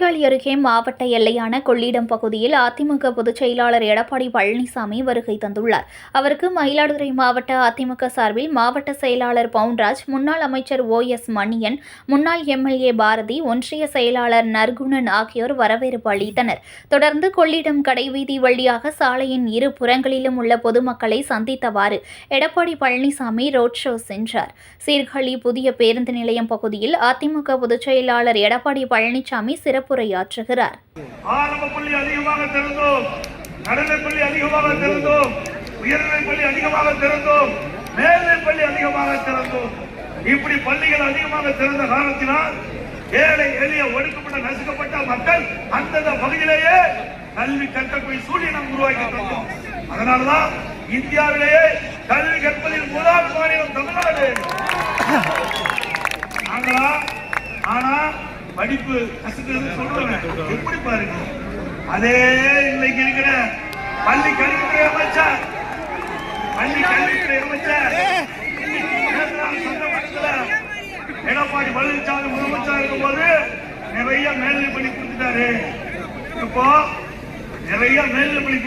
அருகே மாவட்ட எல்லையான கொள்ளிடம் பகுதியில் அதிமுக பொதுச் செயலாளர் எடப்பாடி பழனிசாமி வருகை தந்துள்ளார். அவருக்கு மயிலாடுதுறை மாவட்ட அதிமுக சார்பில் மாவட்ட செயலாளர் பவுன்ராஜ் முன்னாள் அமைச்சர் ஓ எஸ் மணியன் முன்னாள் எம்எல்ஏ பாரதி ஒன்றிய செயலாளர் நற்குணன் ஆகியோர் வரவேற்பு அளித்தனர். தொடர்ந்து கொள்ளிடம் கடைவீதி வழியாக சாலையின் இரு புறங்களிலும் உள்ள பொதுமக்களை சந்தித்தவாறு எடப்பாடி பழனிசாமி ரோட் ஷோ சென்றார். சீர்காழி புதிய பேருந்து நிலையம் பகுதியில் அதிமுக பொதுச் செயலாளர் எடப்பாடி பழனிசாமி சிறப்பு சிறப்புரையாற்றுகிறார். ஆரம்ப பள்ளி அதிகமாக திறந்தோம் நடுநிலை பள்ளி அதிகமாக திறந்தோம் உயர்நிலை பள்ளி அதிகமாக திறந்தோம் மேல்நிலை பள்ளி அதிகமாக திறந்தோம் இப்படி பள்ளிகள் அதிகமாக திறந்த காரணத்தினால் ஏழை எளிய ஒடுக்கப்பட்ட நசுக்கப்பட்ட மக்கள் அந்தந்த பகுதியிலேயே கல்வி கற்கக்கூடிய சூழ்நிலை நாம் உருவாக்கி தந்தோம். அதனாலதான் இந்தியாவிலேயே கல்வி கற்பதில் முதல் மாநிலம் தமிழ்நாடு. படிப்பு கசக்குதுன்னு சொல்றேன் எப்படி பாருங்க? அதே இன்னைக்கு இருக்கிற பள்ளி கல்வித்துறை அமைச்சர். பள்ளி கல்வித்துறை அமைச்சர். எடப்பாடி பழனிசாமி முதலமைச்சர் இருக்கும்போது நிறைய மேல்நிலை பள்ளி கொடுத்துட்டாரு. இப்போ நிறைய மேல்நிலை பள்ளி